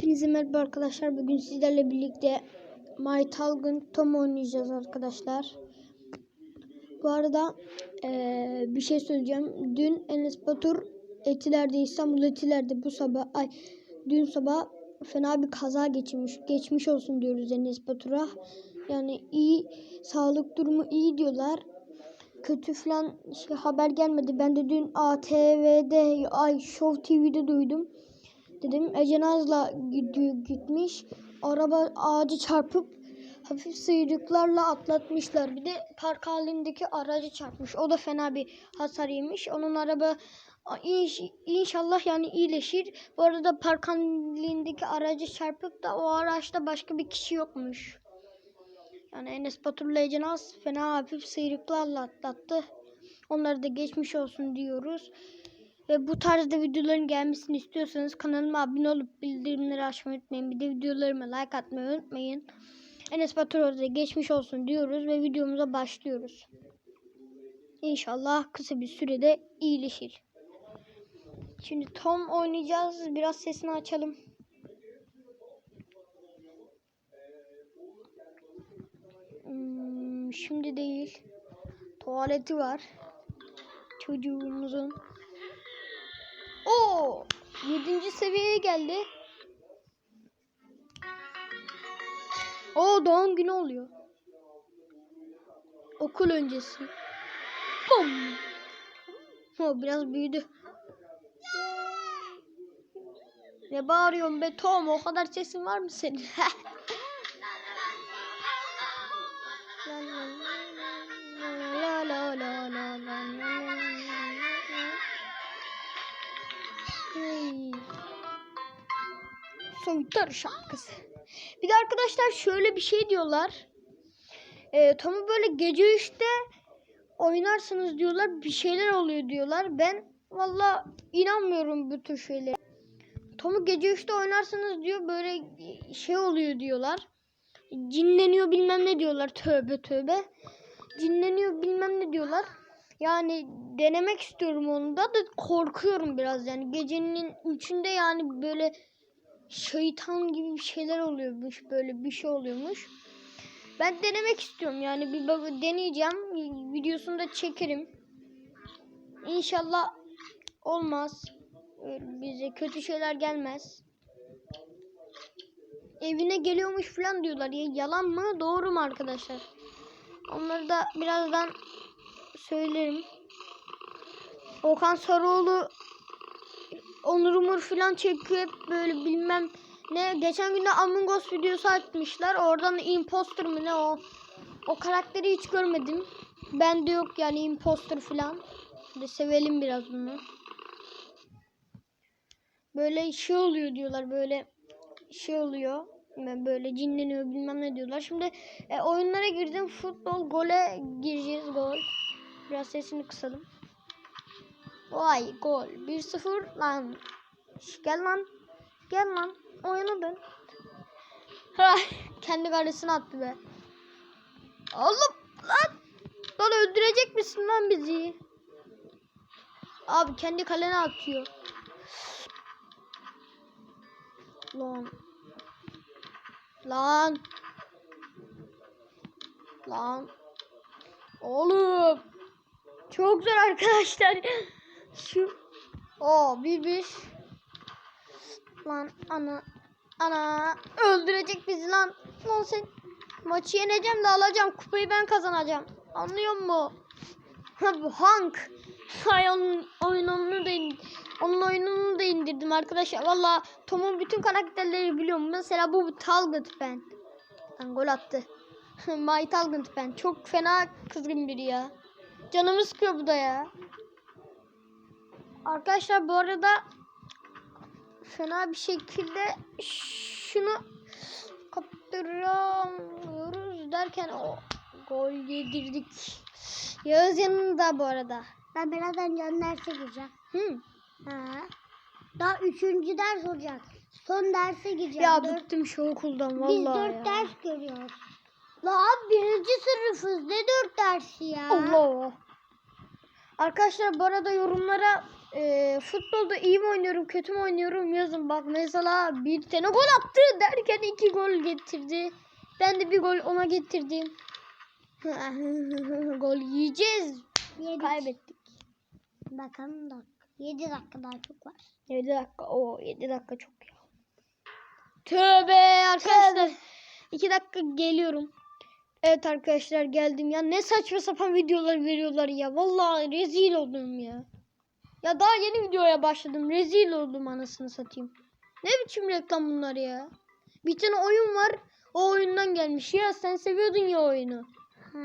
Hepinize merhaba arkadaşlar. Bugün sizlerle birlikte My Talgun Tom oynayacağız arkadaşlar. Bu arada eee, bir şey söyleyeceğim. Dün Enes Batur Etiler'de İstanbul Etiler'de bu sabah ay dün sabah fena bir kaza geçirmiş. Geçmiş olsun diyoruz Enes Batur'a. Yani iyi sağlık durumu iyi diyorlar. Kötü falan şey, haber gelmedi. Ben de dün ATV'de ay Show TV'de duydum. Dedim Ece Naz'la gitmiş. Araba ağacı çarpıp hafif sıyrıklarla atlatmışlar. Bir de park halindeki aracı çarpmış. O da fena bir hasar yemiş. Onun araba inş- inşallah yani iyileşir. Bu arada park halindeki aracı çarpıp da o araçta başka bir kişi yokmuş. Yani Enes Batur'la Ece Naz fena hafif sıyrıklarla atlattı. Onlara da geçmiş olsun diyoruz. Ve bu tarzda videoların gelmesini istiyorsanız kanalıma abone olup bildirimleri açmayı unutmayın. Bir de videolarıma like atmayı unutmayın. Enes Batur'a geçmiş olsun diyoruz ve videomuza başlıyoruz. İnşallah kısa bir sürede iyileşir. Şimdi Tom oynayacağız. Biraz sesini açalım. Hmm, şimdi değil. Tuvaleti var. Çocuğumuzun. Oo! 7. seviyeye geldi. O doğum günü oluyor. Okul öncesi. Bum! O biraz büyüdü. Ne bağırıyorsun be Tom? O kadar sesin var mı senin? Soytar şarkısı. Bir de arkadaşlar şöyle bir şey diyorlar. Ee, Tom'u böyle gece 3'te oynarsınız diyorlar. Bir şeyler oluyor diyorlar. Ben valla inanmıyorum bu tür şeylere. Tom'u gece 3'te oynarsanız diyor böyle şey oluyor diyorlar. Cinleniyor bilmem ne diyorlar. Tövbe tövbe. Cinleniyor bilmem ne diyorlar. Yani denemek istiyorum onu da da korkuyorum biraz yani. Gecenin üçünde yani böyle şeytan gibi bir şeyler oluyormuş. Böyle bir şey oluyormuş. Ben denemek istiyorum yani bir deneyeceğim. Videosunu da çekerim. İnşallah olmaz. Bize kötü şeyler gelmez. Evine geliyormuş falan diyorlar. Ya, yalan mı? Doğru mu arkadaşlar? Onları da birazdan söylerim. Okan Sarıoğlu Onur Umur falan çekiyor hep böyle bilmem ne. Geçen günde Among Us videosu atmışlar. Oradan imposter mı ne o. O karakteri hiç görmedim. Bende yok yani imposter falan. De sevelim biraz bunu. Böyle şey oluyor diyorlar böyle şey oluyor. Ben böyle cinleniyor bilmem ne diyorlar. Şimdi e, oyunlara girdim. Futbol gole gireceğiz gol. Biraz sesini kısalım. Vay gol. 1-0 lan. Gel lan. Gel lan. Oyuna dön. Kendi kalesine attı be. Oğlum lan. Lan öldürecek misin lan bizi? Abi kendi kalene atıyor. Lan. Lan. Lan. Oğlum. Çok zor arkadaşlar. Şu. O bir. Lan ana. Ana. Öldürecek bizi lan. Lan sen. Maçı yeneceğim de alacağım. Kupayı ben kazanacağım. Anlıyor? Ha bu Hank. Hay onun oyununu da onun oyununu da indirdim arkadaşlar. Valla Tom'un bütün karakterleri biliyorum. Mesela bu Talgant ben. Lan gol attı. My Talgant ben. Çok fena kızgın biri ya. Canımı sıkıyor bu da ya. Arkadaşlar bu arada fena bir şekilde şunu kaptıramıyoruz derken o gol yedirdik. Yağız yanında bu arada. Ben birazdan can derse gireceğim. Hı. Ha. Daha üçüncü ders olacak. Son derse gireceğim. Ya Dört- bıktım şu okuldan biz vallahi dört ya. ders görüyoruz. La abi birinci sınıfız. Ne dört dersi ya? Allah. Arkadaşlar bu arada yorumlara e, futbolda iyi mi oynuyorum kötü mü oynuyorum yazın. Bak mesela bir tane gol attı derken iki gol getirdi. Ben de bir gol ona getirdim. gol yiyeceğiz. Yedik. Kaybettik. Bakalım da. 7 dakika daha çok var. 7 dakika. O 7 dakika çok ya. Tövbe arkadaşlar. 2 dakika geliyorum. Evet arkadaşlar geldim ya. Ne saçma sapan videolar veriyorlar ya. Vallahi rezil oldum ya. Ya daha yeni videoya başladım. Rezil oldum anasını satayım. Ne biçim reklam bunlar ya? Bir tane oyun var. O oyundan gelmiş. Ya sen seviyordun ya oyunu. Ha.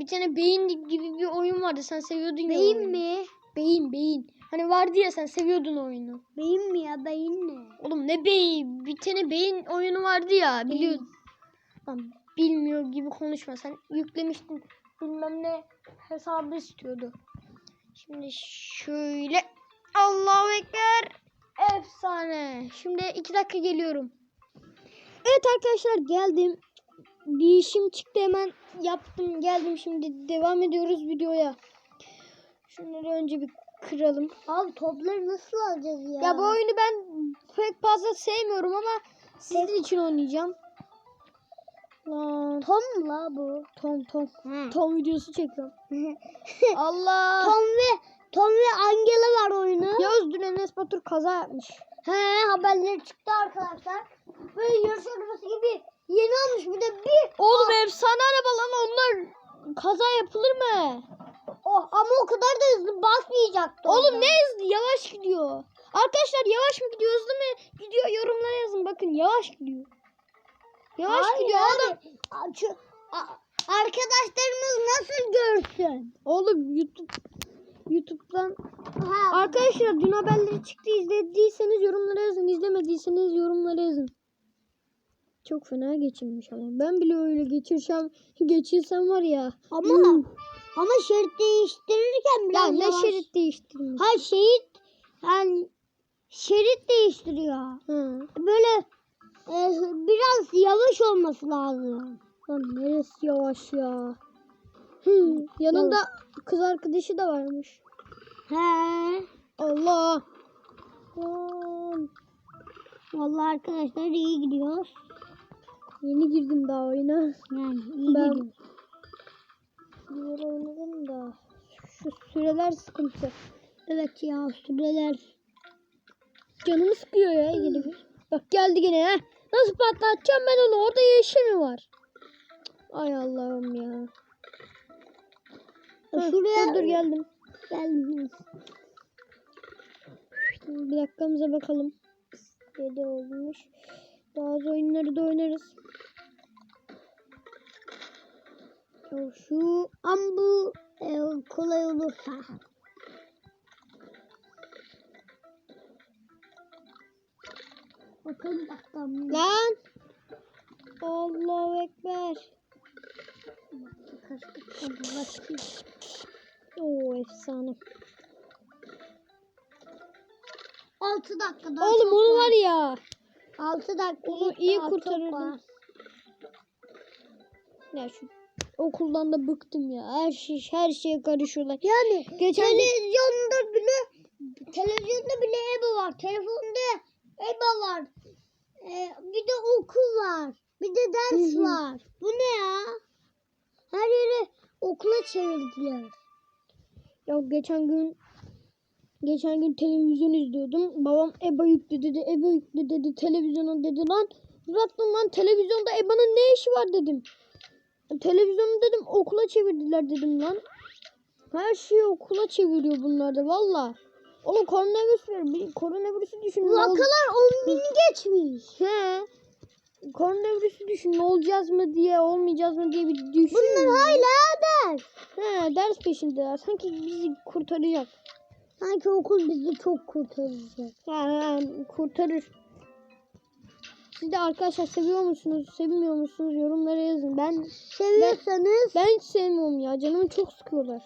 Bir tane beyin gibi bir oyun vardı. Sen seviyordun ya. Beyin mi? Beyin beyin. Hani vardı ya sen seviyordun oyunu. Beyin mi ya? Beyin ne? Oğlum ne beyin? Bir tane beyin oyunu vardı ya biliyorsun. Lan bilmiyor gibi konuşma. Sen yüklemiştin bilmem ne hesabı istiyordu. Şimdi şöyle Allahu Ekber efsane. Şimdi iki dakika geliyorum. Evet arkadaşlar geldim. Bir işim çıktı hemen yaptım geldim şimdi devam ediyoruz videoya. Şunları önce bir kıralım. Abi topları nasıl alacağız ya? Ya bu oyunu ben pek fazla sevmiyorum ama sizin için oynayacağım. Lan Tom mu la bu? Tom Tom. Hı. Tom videosu çekiyorum. Allah. Tom ve Tom ve Angela var oyunu. Yavuz dün Enes Batur kaza yapmış. He haberleri çıktı arkadaşlar. Böyle yarış arabası gibi yeni almış bir de bir Oğlum efsane araba lan onlar kaza yapılır mı? oh, ama o kadar da hızlı basmayacaktı. Oğlum orada. ne hızlı yavaş gidiyor. Arkadaşlar yavaş mı gidiyor hızlı mı gidiyor yorumlara yazın bakın yavaş gidiyor. Yavaş Hayır gidiyor abi. oğlum. Arkadaşlarımız nasıl görsün? Oğlum YouTube YouTube'dan Ha, Arkadaşlar dün haberleri çıktı izlediyseniz yorumlara yazın. izlemediyseniz yorumlara yazın. Çok fena geçirmiş ama. Ben bile öyle geçirsem geçirsem var ya. ama Hmm. ama şerit değiştirirken Ya biraz ne yavaş. şerit değiştirmiş. Hayır şerit yani şerit değiştiriyor. Ha. Böyle e, biraz yavaş olması lazım. Lan neresi yavaş ya. Hmm. Yanında kız arkadaşı da varmış. He. Allah. Lan. Vallahi arkadaşlar iyi gidiyor. Yeni girdim daha oyuna. Yani iyi Ben- gidiyor. Bir oynadım da. Şu süreler sıkıntı. Evet ya süreler. Canımı sıkıyor ya bir. Bak geldi gene ha. Nasıl patlatacağım ben onu? Orada yeşil mi var? Ay Allah'ım ya. Şuraya- Dur dur geldim. Geldim. Bir dakikamıza bakalım. 7 olmuş. Bazı oyunları da oynarız. Şu an bu e, kolay olursa. Bakalım. Lan! Allahu Ekber. Oo efsane. 6 dakika daha Oğlum onu var. ya. 6 dakika Onu iyi kurtarırdım. Ya şu okuldan da bıktım ya. Her şey her şeye karışıyorlar. Yani Geçen televizyonda bile televizyonda bile EBA var. Telefonda EBA var. Ee, bir de okul var. Bir de ders Hı hı. var. Bu ne ya? Her yeri okula çevirdiler. Ya geçen gün geçen gün televizyon izliyordum. Babam EBA yüklü dedi. EBA yüklü dedi. Televizyona dedi lan. Uzattım lan televizyonda EBA'nın ne işi var dedim. Televizyonu dedim okula çevirdiler dedim lan. Her şeyi okula çeviriyor bunlar da valla. Oğlum koronavirüs var. Bir koronavirüsü düşün. Vakalar 10 bini geçmiş. He. Koronavirüsü düşün. Ne olacağız mı diye olmayacağız mı diye bir düşün. Bunlar hala ders. He, ders peşindeler. Sanki bizi kurtaracak. Sanki okul bizi çok kurtaracak. Yani kurtarır. Siz de arkadaşlar seviyor musunuz, sevmiyor musunuz yorumlara yazın. Ben Seviyorsanız ben hiç sevmiyorum ya. Canımı çok sıkıyorlar.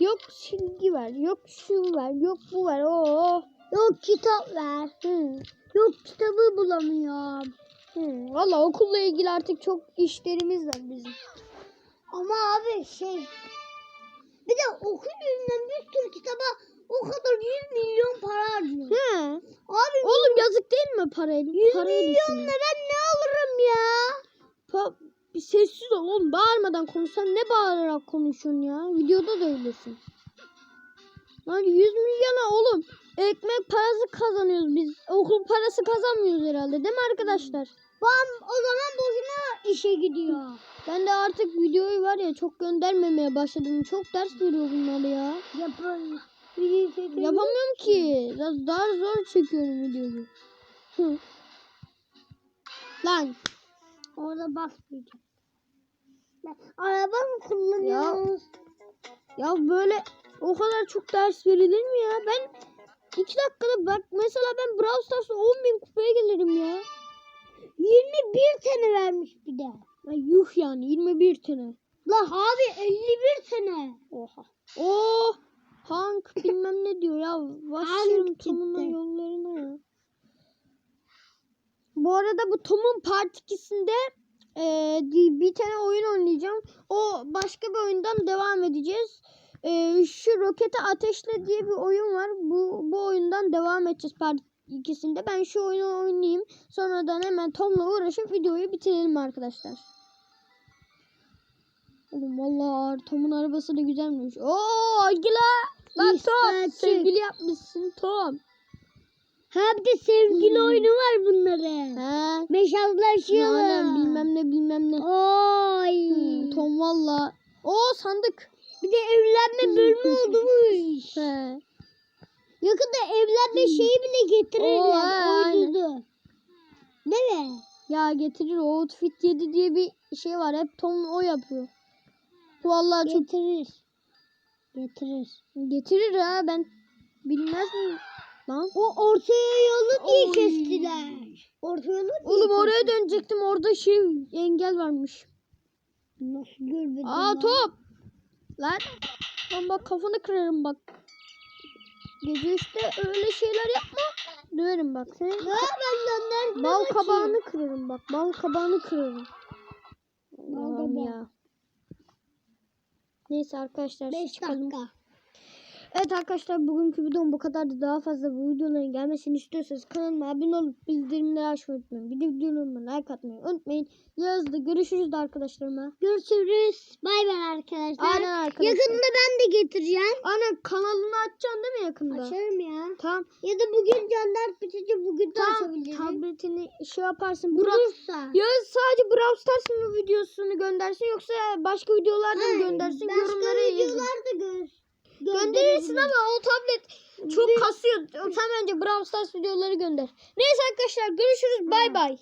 Yok silgi ver, yok şu ver, yok bu ver. Oo. yok kitap ver. Hı. Yok kitabı bulamıyorum. Hı. Valla okulla ilgili artık çok işlerimiz var bizim. Ama abi şey bir de okul yüzünden bir sürü kitaba o kadar 100 milyon para harcıyor. He. Abi Oğlum yazık değil mi parayı? 100 Parayı milyonla düşünün. ben ne alırım ya? Pa- bir sessiz ol oğlum. Bağırmadan konuşsan ne bağırarak konuşuyorsun ya? Videoda da öylesin. Lan 100 milyona oğlum. Ekmek parası kazanıyoruz biz. Okul parası kazanmıyoruz herhalde değil mi arkadaşlar? Babam o zaman boşuna işe gidiyor. Ben de artık videoyu var ya çok göndermemeye başladım. Çok ders veriyor bunlar ya. Yapın. Yapamıyorum ki. Biraz daha zor çekiyorum videoyu. Lan Orada basmayacağım. Ben, araba mı kullanıyoruz? ya böyle o kadar çok ders verilir mi ya? Ben iki dakikada bak mesela ben Brawl Stars'ta 10 bin kupaya gelirim ya. 21 tane vermiş bir de. ya. Yuh yani 21 tane. La abi 51 tane. Oha. Oh Hank bilmem ne diyor ya. Başlarım gitti. yollarına ya. Bu arada bu Tom'un Part 2'sinde eee, di- bir tane oyun oynayacağım. O başka bir oyundan devam edeceğiz. Eee, şu roketi ateşle diye bir oyun var. Bu bu oyundan devam edeceğiz Part 2'sinde. Ben şu oyunu oynayayım. Sonradan hemen Tom'la uğraşıp videoyu bitirelim arkadaşlar. Oğlum vallahi Tom'un arabası da güzelmiş. Oo Agila! Lan Tom sevgili yapmışsın Tom. Ha bir de sevgili Hmm. oyunu var bunların. He. Meşazlaşıyorlar. Aynen bilmem ne bilmem ne. Oy. Hmm, Tom valla. O sandık. Bir de evlenme bölümü olmuş. He. Yakında evlenme şeyi bile getirirler. Oyunu. Değil mi? Ya getirir o outfit 7 diye bir şey var. Hep Tom o yapıyor. Vallahi çok Getirir. Getirir. getirir ha ben bilmez miyim? Lan. O ortaya yolu diye Oy. kestiler. Orta yolu diye Oğlum oraya kestiler. dönecektim. Orada şey engel varmış. Nasıl görmedim Aa lan? top. Lan. Lan bak kafanı kırarım bak. Gece işte öyle şeyler yapma. Döverim bak seni. Ya ben döndürdüm. Bal kabağını kırarım bak. Bal kabağını kırarım. Allah'ım ya. Neyse arkadaşlar 5 çıkalım. dakika. Evet arkadaşlar bugünkü videom bu kadardı. Daha fazla bu videoların gelmesini istiyorsanız kanalıma abone olup bildirimleri açmayı unutmayın. Bir de videolarıma like atmayı unutmayın. Yazdı görüşürüz de arkadaşlarıma. Görüşürüz. Bay bay arkadaşlar. Aynen arkadaşlar. Yakında ben de getireceğim. Aynen kanalını açacaksın değil mi yakında? Açarım ya. Tamam. Ya da bugün canlar bitince bugün de Tamam. açabilirim. Tabletini şey yaparsın. Bulursa. ya sadece Brawl Stars mı videosunu göndersin yoksa başka videolarda mı göndersin? Başka Yorumlara yazın. videolar da gö Gönderirsin ama o tablet çok kasıyor. Sen bence Brawl Stars videoları gönder. Neyse arkadaşlar görüşürüz. Bay bay.